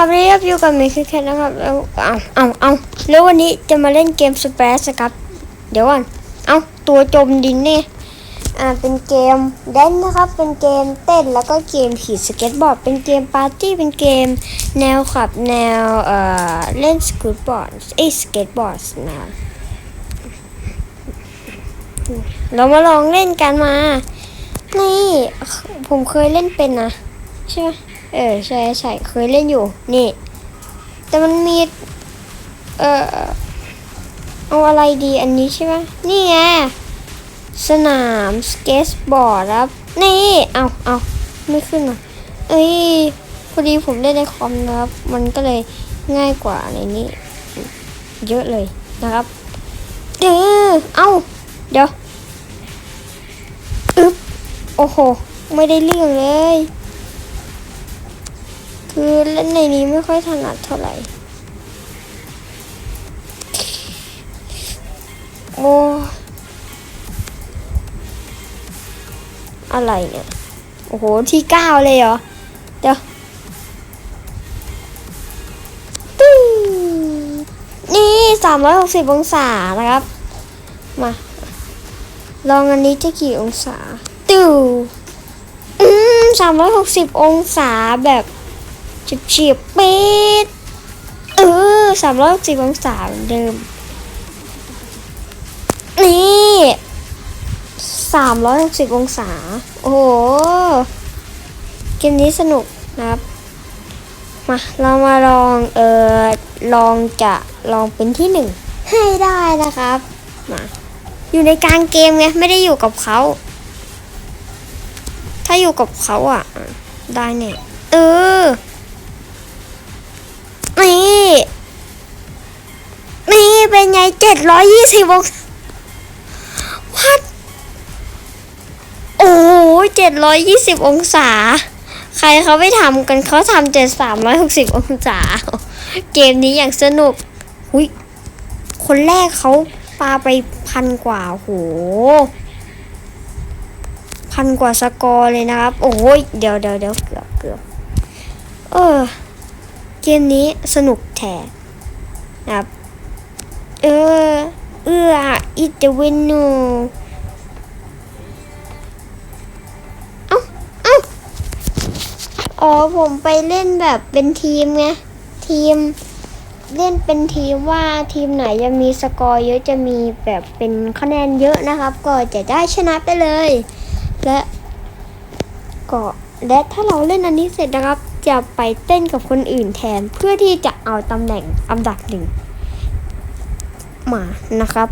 ครับเรียบอยู่กับเมคือแคทนะครับแล้วเอาเอาเอาแล้ววันนี้จะมาเล่นเกมสเปซครับ เดี๋ยวก่อนเอาตัวจมดินเนี่ยอ่าเป็นเกมแดนนะครับ เป็นเกมเต้นแล้วก็เกมขี่สเก็ตบอร์ด เป็นเกมปาร์ตี้เป็นเกมแนวขับแนวเอ่อเล่นสกูตบอร์ดเอ้สเก็ตบอร์ดนะเรามาลองเล่นกันมา นี่ผมเคยเล่นเป็นนะใช่ไหม เออใช่ใช่เคยเล่นอยู่ นี่ แต่มันมี เออเอาอะไรดีอันนี้ใช่ไหมนี่ไงสนามสเก็ตบอร์ดครับ นี่ เอาเอาไม่ขึ้นอะเอ้ยพอดีผมเล่นในคอมนะครับ มันก็เลยง่ายกว่าในนี้ เยอะเลยนะครับเออเอาเดี๋ยวอึ๊บโอ้โห ไม่ได้เรื่องเลย คือเล่นในนี้ไม่ค่อยถนัดเท่าไหร่ โอ้อะไรเนี่ย โอ้โห ที่เก้าเลยเหรอ เดี๋ยวตึ้งนี่สามร้อยหกสิบองศานะครับ มา ลองอันนี้จะกี่องศาติวอืมสามร้อยหกสิบองศาแบบ ฉิบฉิบปิดเออสามร้อยสิบองศาเหมือนเดิม นี่สามร้อยสิบองศา โอ้โห เกมนี้สนุกนะครับ มา เรามาลอง เออลองจะลองเป็นที่หนึ่งให้ได้นะครับ มา อยู่ในกลางเกมไง ไม่ได้อยู่กับเขาถ้าอยู่กับเขาอะ ได้เนี่ยเออ นี่ นี่เป็นไงเจ็ดร้อยยี่สิบองศาวัดโอ้เจ็ดร้อยยี่สิบองศา ใครเขาไม่ทำกันเขาทำเจ็ดสามร้อยหกสิบองศา เกมนี้อย่างสนุกหุยคนแรกเขาปาไปพันกว่าโหพันกว่าสกอร์เลยนะครับ โอ้ยเดี๋ยวเดี๋ยวเดี๋ยวเกือบเกือบเออ เกมนี้สนุกแท้นะครับ เออ เอื้ออิตวินนูเอ้าเอ้าอ๋อผมไปเล่นแบบเป็นทีมไง ทีม เล่นเป็นทีมว่าทีมไหนจะมีสกอร์เยอะจะมีแบบเป็นคะแนนเยอะนะครับ ก็จะได้ชนะไปเลย และก็และถ้าเราเล่นอันนี้เสร็จนะครับ จะไปเต้นกับคนอื่นแทนเพื่อที่จะเอาตำแหน่งอันดับหนึ่งมานะครับ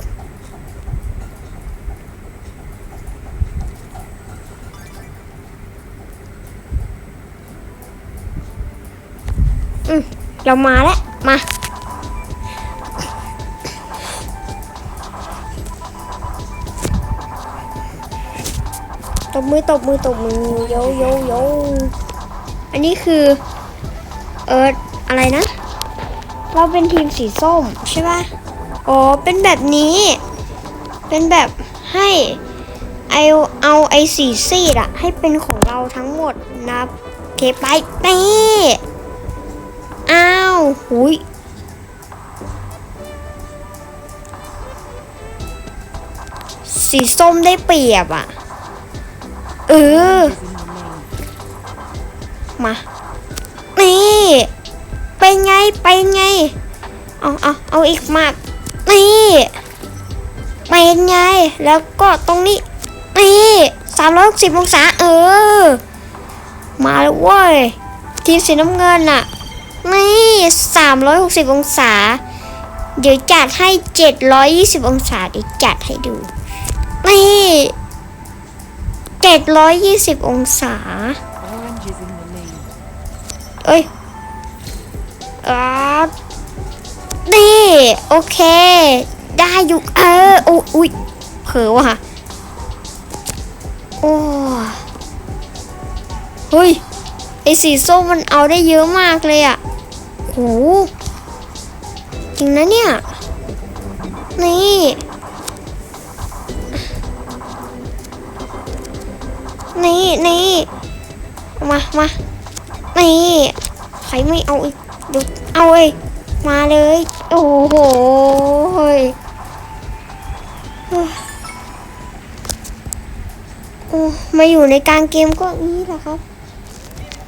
อืมเรามาแล้ว มาตบมือตบมือตบมือโยโยโย อันนี้คือเอออะไรนะ เราเป็นทีมสีส้มใช่ปะอ๋อเป็นแบบนี้ เป็นแบบให้เอเอาไอสีซีดอะให้เป็นของเราทั้งหมดนะโอเคไปนี่อ้าวหุยสีส้มได้เปรียบอะเออ มา นี่ เป็นไง เป็นไง เอาเอาเอาอีกมาก นี่ เป็นไง แล้วก็ตรงนี้ นี่สามร้อยหกสิบองศา เออ มาแล้วเว้ย ทีมสีน้ำเงินน่ะ นี่สามร้อยหกสิบองศา เดี๋ยวจัดให้เจ็ดร้อยยี่สิบองศา เดี๋ยวจัดให้ดู นี่เจ็ดร้อยยี่สิบองศา เอ้ยอ่านี่โอเค ได้อยู่เออโอ้อุ้ยเผลอว่ะโอ้เฮ้ยไอสีส้มมันเอาได้เยอะมากเลยอะ่ะโหจริงนะเนี่ย นี่นี่นี่มามา นี่ใครไม่เอาอีกดูเอาเอ้ยมาเลย โอ้โหโอ้มาอยู่ในกลางเกมก็นี้แหละครับ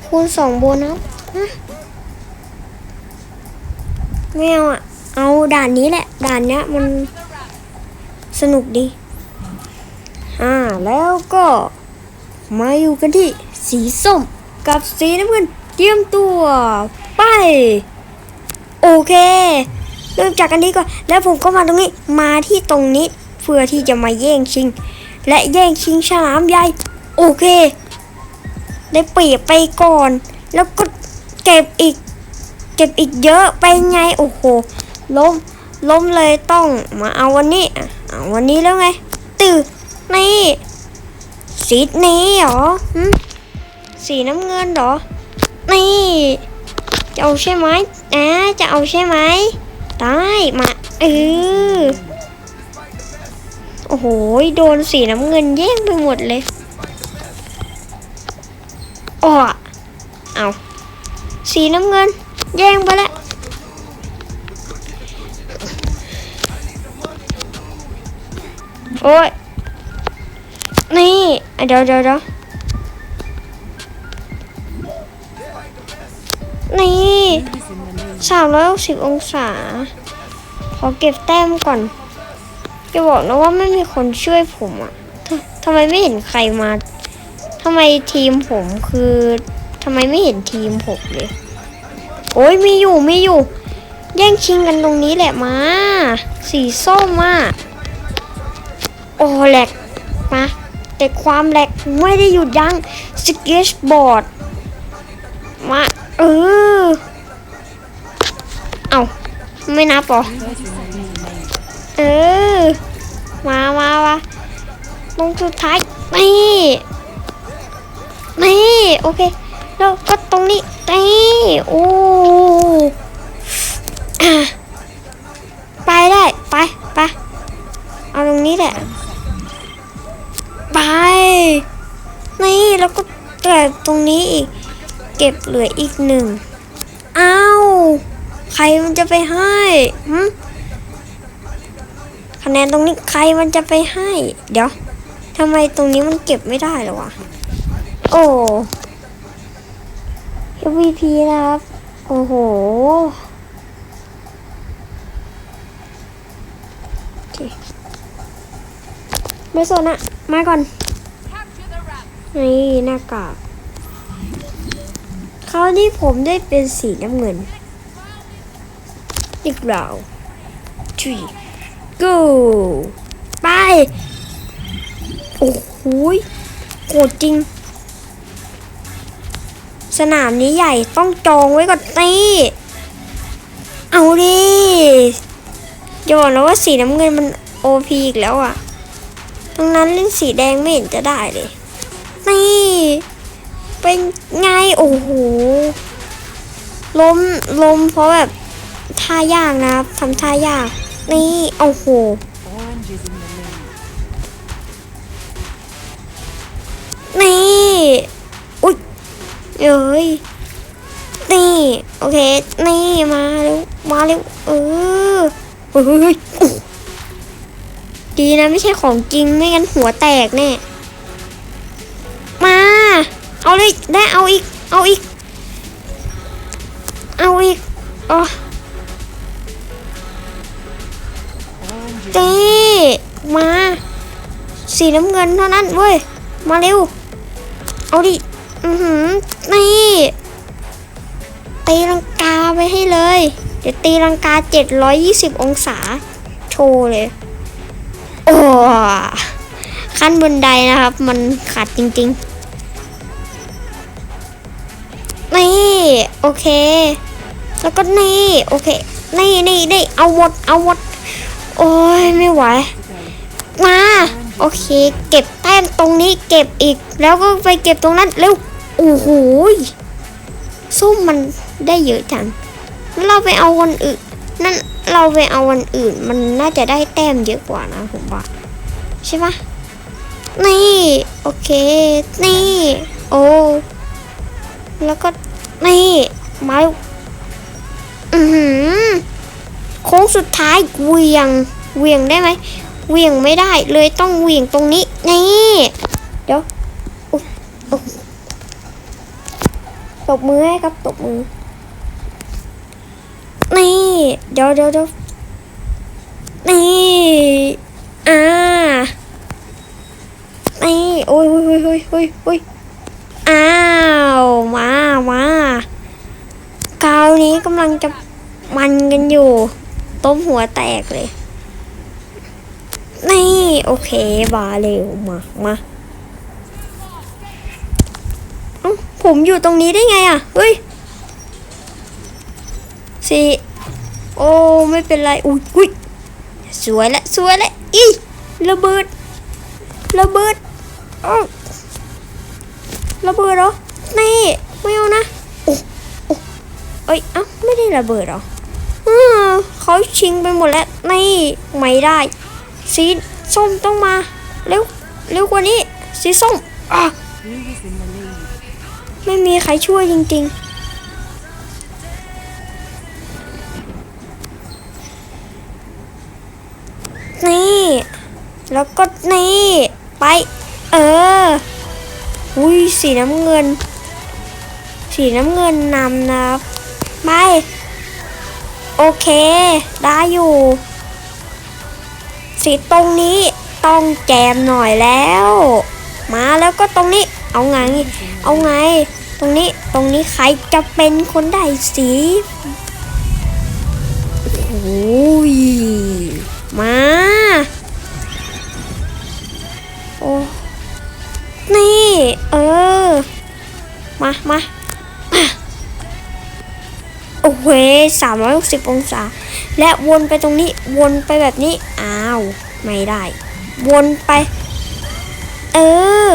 คูณสองโบนัสไม่เอาอะ เอาด่านนี้แหละ ด่านเนี้ยมันสนุกดี อ่า แล้วก็ มาอยู่กันที่สีส้มกับสีน้ำเงิน เตรียมตัวไป โอเค เริ่มจากอันนี้ก่อน แล้วผมก็มาตรงนี้ มาที่ตรงนี้ เพื่อที่จะมาแย่งชิง และแย่งชิงฉลามใหญ่ โอเค ได้เปรียบไปก่อน แล้วก็เก็บอีก เก็บอีกเยอะไปไง โอ้โห ล้ม ล้มเลยต้องมาเอาวันนี้เอาวันนี้แล้วไง ตื่นนี่สีนี้เหรอสีน้ำเงินเหรอ นี่ จะเอาใช่ไหมอ่าจะเอาใช่ไหมได้มาเออโอ้โห โดนสีน้ำเงินแย่งไปหมดเลยอ้อเอาสีน้ำเงิน แย่งไปแล้วโอ้ย นี่ เดี๋ยวเดี๋ยวเดี๋ยว 360 องศา ขอเก็บแต้มก่อนจะบอกนะว่าไม่มีคนช่วยผมอะทำไมไม่เห็นใครมาทำไมทีมผมคือทำไมไม่เห็นทีมผมเลย โอ้ยมีอยู่มีอยู่ แย่งชิงกันตรงนี้แหละมา สีส้มมาโอ้แหลกมาแต่ความแหลกไม่ได้หยุดยัง้งสเก็ตบอร์ดมาเออ ไม่นับหรอ เออ มามามาลงสุดท้าย นี่ นี่ โอเค แล้วก็ตรงนี้ นี่ โอ้อะไปได้ ไป ไป เอาตรงนี้แหละ ไป นี่ แล้วก็แต่ตรงนี้อีก เก็บเหลืออีกหนึ่ง อ้าว ใครมันจะไปให้หึคะแนนตรงนี้ใครมันจะไปให้ เดี๋ยวทำไมตรงนี้มันเก็บไม่ได้เหรอวะ โอ้ MVP นะครับ โอ้โห ไม่สนอะมาก่อน นี่หน้ากากคราวนี้ผมได้เป็นสีน้ำเงิน อีกราว three go ไป โอ้โหยโหดจริง สนามนี้ใหญ่ต้องจองไว้ก่อนตีเอาดิจะบอกนะว่าสีน้ำเงินมันโอพีอีกแล้วอะทั้งนั้นเล่นสีแดงไม่เห็นจะได้เลย นี่ เป็นไง โอ้โห ล้ม ล้มเพราะแบบ ท่ายากนะทำท่ายาก นี่โอ้โหนี่อุ๊ยเอ้ยนี่โอเคนี่มาเร็วมาเร็วเออเฮ้ยอุ๊ยดีนะไม่ใช่ของจริงไม่งั้นหัวแตกแน่มาเอาเลยได้เอาอีกเอาอีกเอาอีกอ๋อ เต้มา สีน้ำเงินเท่านั้นเว้ย มาเร็ว เอาดิ อือหือ นี่ตีลังกาไปให้เลย เดี๋ยวตีลังกา 720 องศา โชว์เลย โอ้ขั้นบนไดนะครับ มันขาดจริงๆ นี่ โอเค แล้วก็นี่ โอเค นี่นี่นี่เอาหมด เอาหมด โอ้ยไม่ไหว มา โอเค เก็บแต้มตรงนี้เก็บอีก แล้วก็ไปเก็บตรงนั้นเร็วโอ้โหยส้มมันได้เยอะจังเราไปเอาวันอื่น นั่นเราไปเอาวันอื่น มันน่าจะได้แต้มเยอะกว่านะผมว่าใช่ปะนี่ โอเค นี่ โอ้แล้วก็นี่มาอือหือ โค้งสุดท้ายเวียงเวียงได้ไหมเวียงไม่ได้เลยต้องเวียงตรงนี้นี่เดี๋ยวตบมือให้ครับตบมือ นี่ เดี๋ยวเดี๋ยวเดี๋ยวนี่อ่านี่โอ้ยโอ้ยโอ้ยโอ้ยโอ้ยโอ้ยอ้าวมามาคราวนี้กำลังจะมันกันอยู่ ต้มหัวแตกเลย นี่ โอเคบาเร็วมามาอ้าผมอยู่ตรงนี้ได้ไงอะ เฮ้ยสี่โอ้ ไม่เป็นไรอุ้ยอุ้ยสวยละ สวยละ อีระเบิด ระเบิดอ้าระเบิดเหรอ นี่ ไม่เอานะโอ้โอ้เอ้ยอ้าไม่ได้ระเบิดเหรอ เขาชิงไปหมดแล้วนี่ไม่ได้ สีส้มต้องมาเร็วเร็วกว่านี้ สีส้มอะไม่มีใครช่วยจริง ๆนี่ แล้วก็นี่ ไป เออ อุ้ยสีน้ำเงิน สีน้ำเงินนำนะครับ ไป โอเค ได้อยู่ สีตรงนี้ต้องแจมหน่อยแล้ว มาแล้วก็ตรงนี้ เอาไง เอาไง ตรงนี้ ตรงนี้ใครจะเป็นคนได้สีโอ้ย มา โอ้ นี่ เออ มามามา โอ้โหสามร้อยหกสิบองศา และวนไปตรงนี้ วนไปแบบนี้ อ้าว ไม่ได้ วนไป เออ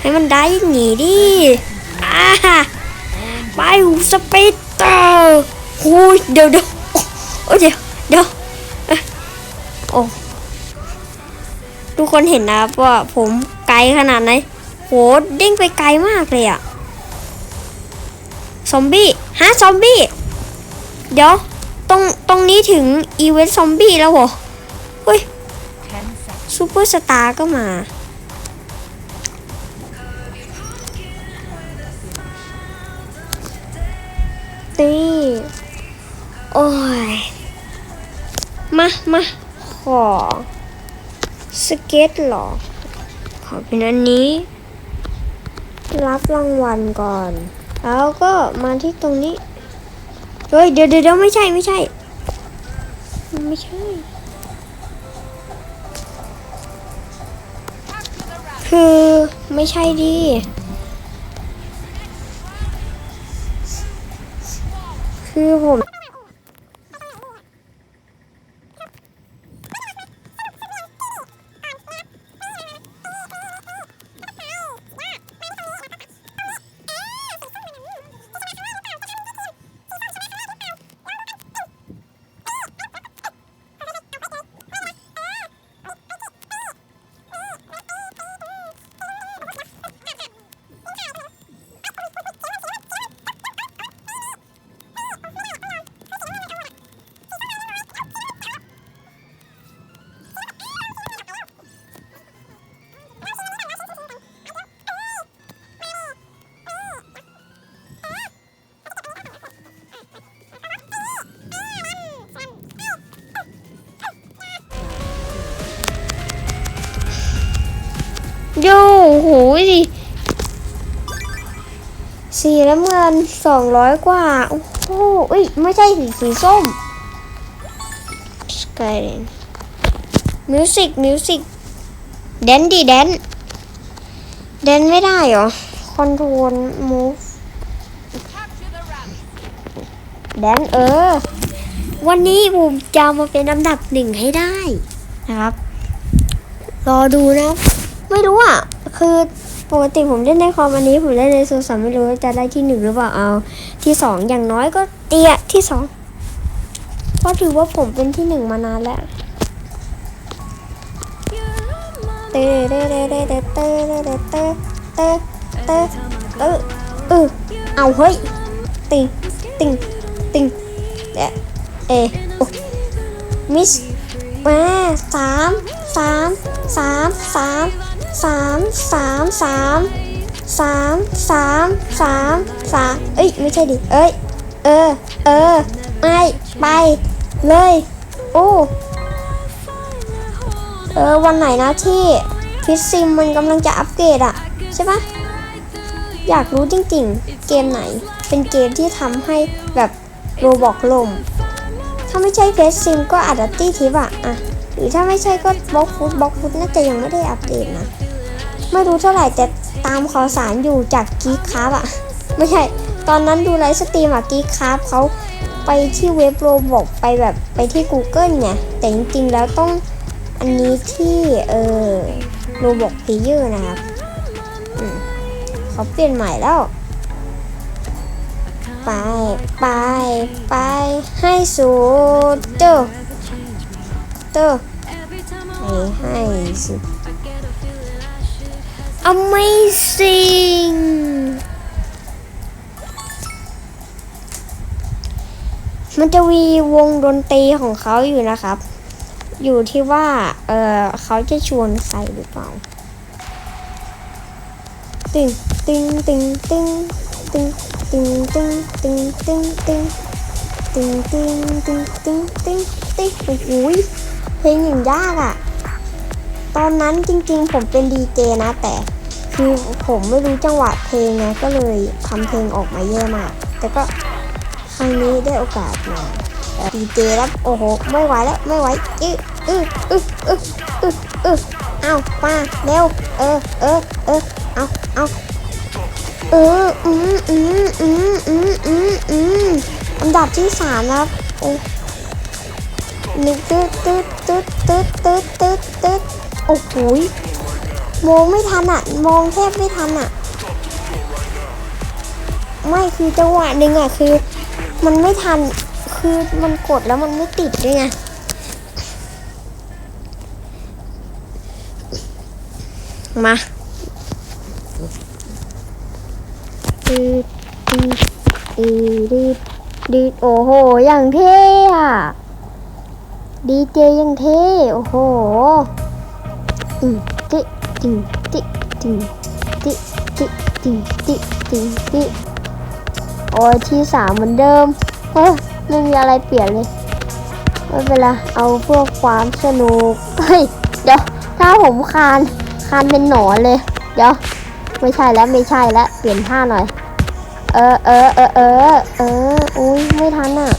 ให้มันได้อย่างงี้ดิอ่าไปสปีดเตอร์โอ้ยเดี๋ยวเดี๋ยวโอ้เดี๋ยวเดี๋ยวเอ้ยโอ้ทุกคนเห็นนะครับว่าผมไกลขนาดไหนโหเด้งไปไกลมากเลยอะซอมบี้ฮะซอมบี้ เดี๋ยว ตรง ตรงนี้ถึงอีเวนต์ซอมบี้แล้วเหรอ เฮ้ยซูเปอร์สตาร์ก็มานี่โอ้ย มา มา ขอ สเก็ตเหรอ ขอเป็นอันนี้ รับรางวัลก่อน แล้วก็มาที่ตรงนี้ เฮ้ยเดี๋ยวเดี๋ยวเดี๋ยวไม่ใช่ไม่ใช่ ไม่ใช่ คือไม่ใช่ดิคือผม โย่โหดิสีน้ำเงินสองร้อยกว่า โอ้โหอุ้ย ไม่ใช่สีสีส้มสกายเลนมิวสิกมิวสิกแดนดีแดนแดนไม่ได้เหรอ คอนโทรลมูฟแดนเออ วันนี้ผมจะมาเป็นอันดับหนึ่งให้ได้นะครับ รอดูนะครับ ไม่รู้อะ คือปกติผมเล่นในคอมอันนี้ ผมเล่นในโซซัมไม่รู้จะได้ที่หนึ่งหรือเปล่าเอาที่สองอย่างน้อยก็เตี้ยที่สองเพราะถือว่าผมเป็นที่หนึ่งมานานแล้วเตเตเตเตเตเตเตเตเตเตเออเออเอาเฮ้ยติงติงติงแต่เอโอมิสมาสามสามสามสาม สามสามสามสามสามสามสามเอ้ยไม่ใช่ดิเอ้ยเออเออไม่ไปเลยโอ้เออวันไหนนะที่พิซซิมมันกำลังจะอัปเกรดอะใช่ปะอยากรู้จริงๆ เกมไหน เป็นเกมที่ทำให้แบบโรบอกล่มถ้าไม่ใช่เพสซิมก็อาจจะตี้ทิปอะอะหรือถ้าไม่ใช่ก็บล็อกฟุตบล็อกฟุตน่าจะยังไม่ได้อัปเดตนะ ไม่รู้เท่าไหร่แต่ตามข่าวสารอยู่จากกีคาร์อะไม่ใช่ ตอนนั้นดูไลฟ์สตรีมอะกีคาร์เขาไปที่เว็บโรบอกไปแบบไปที่ Google ไงแต่จริงๆแล้วต้องอันนี้ที่เออโรบอกเพเยอร์นะครับเขาเปลี่ยนใหม่แล้ว ไปไปไปให้สุดเด้อเด้อให้สุด Amazing มันจะมีวงดนตรีของเขาอยู่นะครับ อยู่ที่ว่า เออเขาจะชวนใครหรือเปล่า ตึงตึงตึงตึงตึงตึงตึงตึงตึงตึงตึงตึงตึงตึงตึงตึงโอ้ยเพลงอย่างยากอะ ตอนนั้นจริงๆ ผมเป็นดีเจนะ แต่คือผมไม่รู้จังหวะเพลงไงก็เลยทำเพลงออกมาแย่มาก แต่ก็ครั้งนี้ได้โอกาสมาดีเจแล้วโอ้โหไม่ไหวแล้วไม่ไหวอึออึอึอึอึอึเอามาเร็วเออเออเออเอาเอาเอออืมอืมอืมอืมอืมอืมอันดับที่สามนะครับโอ้หนึ่งตึ๊ดตึ๊ดตึ๊ดตึ๊ดตึ๊ดตึ๊ดตึ๊ด อ้โหยมองไม่ทันอะ มองแทบไม่ทันอะ ไม่คือจังหวะหนึ่งอะคือ มันไม่ทันคือมันกดแล้วมันไม่ติดด้วยไงมาดีดีดีดดีดีโอ้โห อย่างเท่อะดีเจยังเท่ โอ้โห ตึงติตึงติตึงติติตึงติตึงติโอ้ยที่สามเหมือนเดิมเฮ้ยไม่มีอะไรเปลี่ยนเลยไม่เป็นไรเอาเพื่อความสนุกเฮ้ยเดี๋ยวถ้าผมคานคานเป็นหนอนเลย เดี๋ยวไม่ใช่แล้วไม่ใช่แล้วเปลี่ยนท่าหน่อย เออเออเออเออเอออุ้ยไม่ทันอะ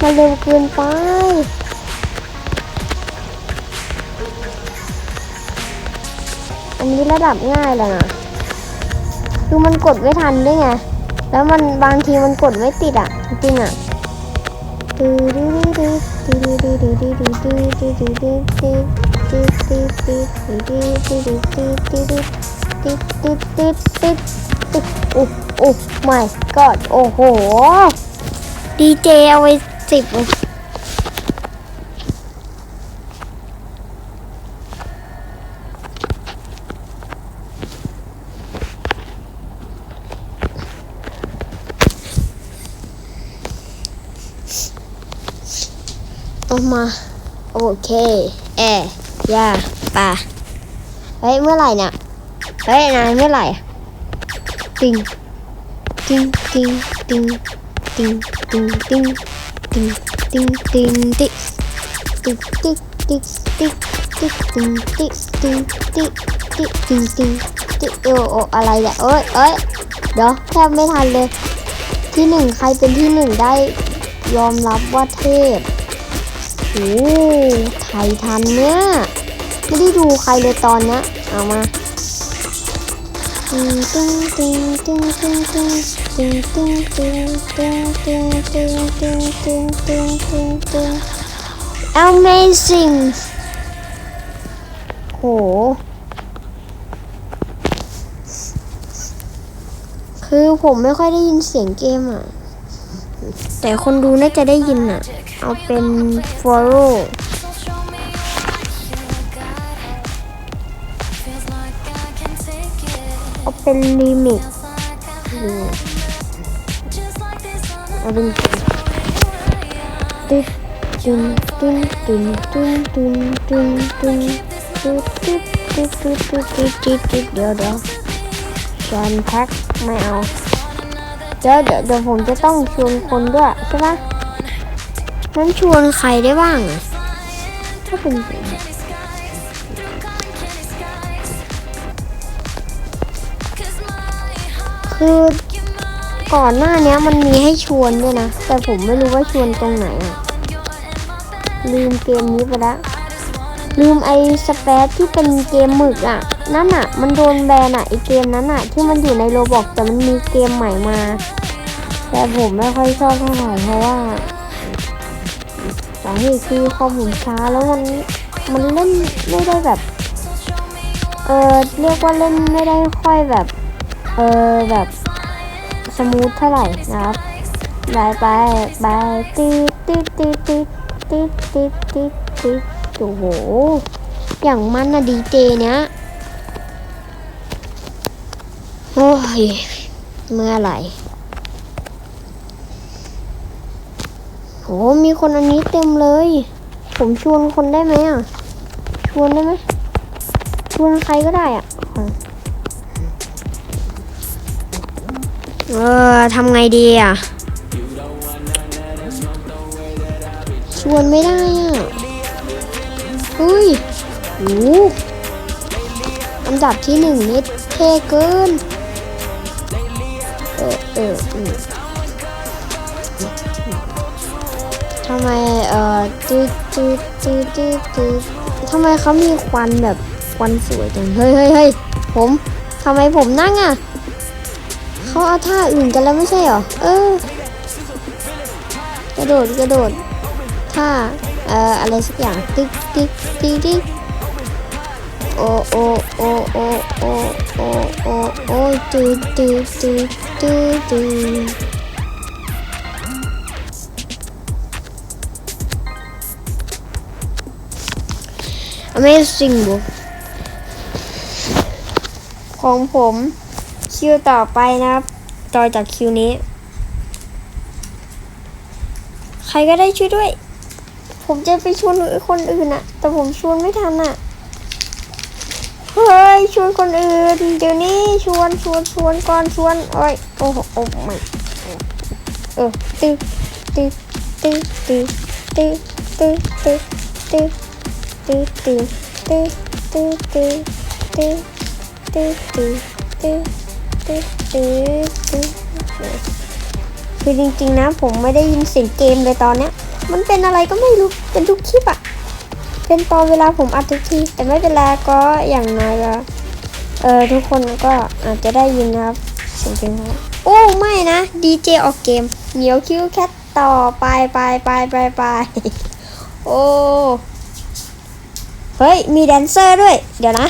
มันเร็วเกินไป อันนี้ระดับง่ายเลยนะคือมันกดไม่ทันด้วยไง แล้วมันบางทีมันกดไม่ติดอะ จริงอะโอ้โอ้ my god โอ้โหดีเจเอาไว้สิบ เอามา โอเค แอยาปาเฮ้ย เมื่อไหร่เนี่ยเฮ้ยนายเมื่อไหร่ติงติงติงติงติงติงติงติงติงติงติติ๊กติ๊กติ๊กติ๊กติ๊กติงติ๊กติงติ๊กติ๊กติงติงติ๊กโอโออะไรเนี่ยเอ้ยเอ้ยเดี๋ยวแทบไม่ทันเลย ที่หนึ่งใครเป็นที่หนึ่งได้ยอมรับว่าเทพ โอ้ไทยทันเนี่ย ไม่ได้ดูใครเลยตอนเนี้ยเอามาตึงตึงตึงตึงตึงตึงตึงตึงตึงตึงตึงตึงตึงตึงตึงตึงตึง Amazing โหคือผมไม่ค่อยได้ยินเสียงเกมอะ แต่คนดูน่าจะได้ยินอะเอาเป็นฟอโรเอาเป็นลิมิตเอาเป็นตึ๊ดตึ๊ดตึ๊ดตึ๊ดตึ๊ดตึ๊ดตึ๊ดตึ๊ดตึ๊ดตึ๊ดตึ๊ดตึ๊ดตึ๊ดตึ๊ดตึ๊ดเดี๋ยวเดี๋ยวจอนแพ็คไม่เอา เดี๋ยวเดี๋ยวเดี๋ยวผมจะต้องชวนคนด้วยใช่ไหมนั้นชวนใครได้บ้างถ้าเป็นคือก่อนหน้านี้มันมีให้ชวนด้วยนะ แต่ผมไม่รู้ว่าชวนตรงไหนอะลืมเกมนี้ไปละลืมไอ้สเปซที่เป็นเกมหมึกอะนั่นอะมันโดนแบนอะไอเกมนั้นอะที่มันอยู่ในโรบอกแต่มันมีเกมใหม่มา แต่ผมไม่ค่อยชอบเท่าไหร่เพราะว่าสาเหตุคือข้อมูลช้าแล้วมันมันเล่นไม่ได้แบบ เออเรียกว่าเล่นไม่ได้ค่อยแบบ เออแบบสมูทเท่าไหร่นะครับไปไปไปตีตีตีตีตีตีตีตีโอ้โห อย่างมันนะดีเจเนี้ยโอ้ย เมื่อไหร่ โอ้มีคนอันนี้เต็มเลย ผมชวนคนได้ไหมอะ ชวนได้ไหมชวนใครก็ได้อะเออทำไงดีอะ ชวนไม่ได้อะเฮ้ยโออันดับที่หนึ่งนี่เท่เกิน เออเออำไมเอ่อจืดจืดจืดจืดจืดทำไมเขามีควันแบบควันสวยจังเฮ้ยเฮ้ยเฮ้ยผมทำไมผมนั่งอะเขาเอาท่าอื่นกันแล้วไม่ใช่หรอเออกระโดดกระโดดท่าเอ่ออะไรสักอย่างติ๊กติ๊กติ๊กติ๊กโอ้โอ้โอ้โอ้โอ้โอ้โอโอจืดจืดจืดจืด Amazing Book ของผมคิวต่อไปนะครัต่อจากคิวนี้ ใครก็ได้ช่วยด้วย ผมจะไปชวนคนอื่นอะแต่ผมชวนไม่ทันอะเฮ้ยชวนคนอื่น เดี๋ยวนี้ชวนชวนชวนก่อนชวนโอ้ยโอ้โหโอ้ไม่เออตึ๊ดตึ๊ตึ๊ตึ๊ตึ๊ตึ๊ตึ๊ ตื้ตื้ตื้ตื้ตื้ตื้ตื้ตื้ตื้ตื้ตื้ตื้คือจริงๆนะผมไม่ได้ยินเสียงเกมเลยตอนเนี้ย มันเป็นอะไรก็ไม่รู้เป็นทุกคลิปอะเป็นตอนเวลาผมอัดทุกทีแต่ไม่เป็นไรก็อย่างน้อยก็เออทุกคนก็อาจจะได้ยินนะครับเสียงเพลงโอ้ไม่นะดีเจออกเกมเหนียวคิ้วแคทต่อไปไปไปไปไปโอ้ เฮ้ย มีแดนเซอร์ด้วย เดี๋ยวนะ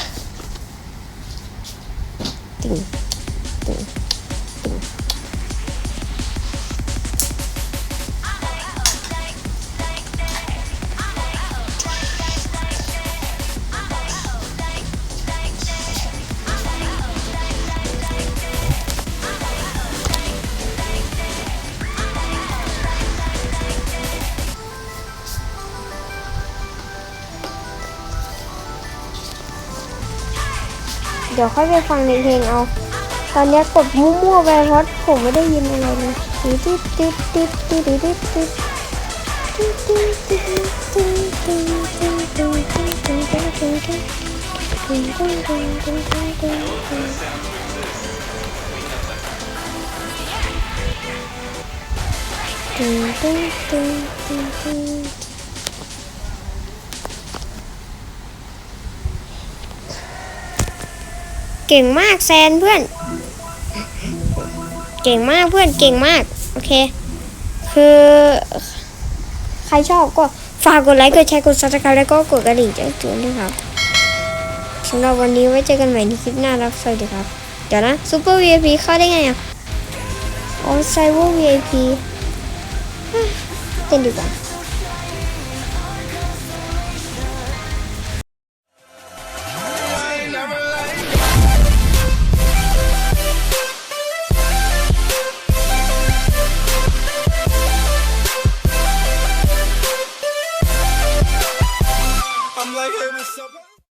ดี๋ยวค่อยไปฟังในเพลงเอา ตอนนี้กดมั่วๆไปเพราะผมไม่ได้ยินอะไรเลยติ๊ดติ๊ดติ๊ดติ๊ดติ๊ดติ๊ดติ๊ดติ๊ด เก่งมากแซนเพื่อน เก่งมากเพื่อนเก่งมาก โอเค คือ ใครชอบก็ฝากกดไลค์กดแชร์กดซับสไครต์แล้วก็กดกระดิ่งแจ้งเตือนด้วยครับสำหรับวันนี้ไว้เจอกันใหม่ในคลิปหน้ารับสวัสดีครับ เดี๋ยวนะซูเปอร์ VIP เข้าได้ไงอะอ๋อไซเวอร์ VIP เต้นดีกว่า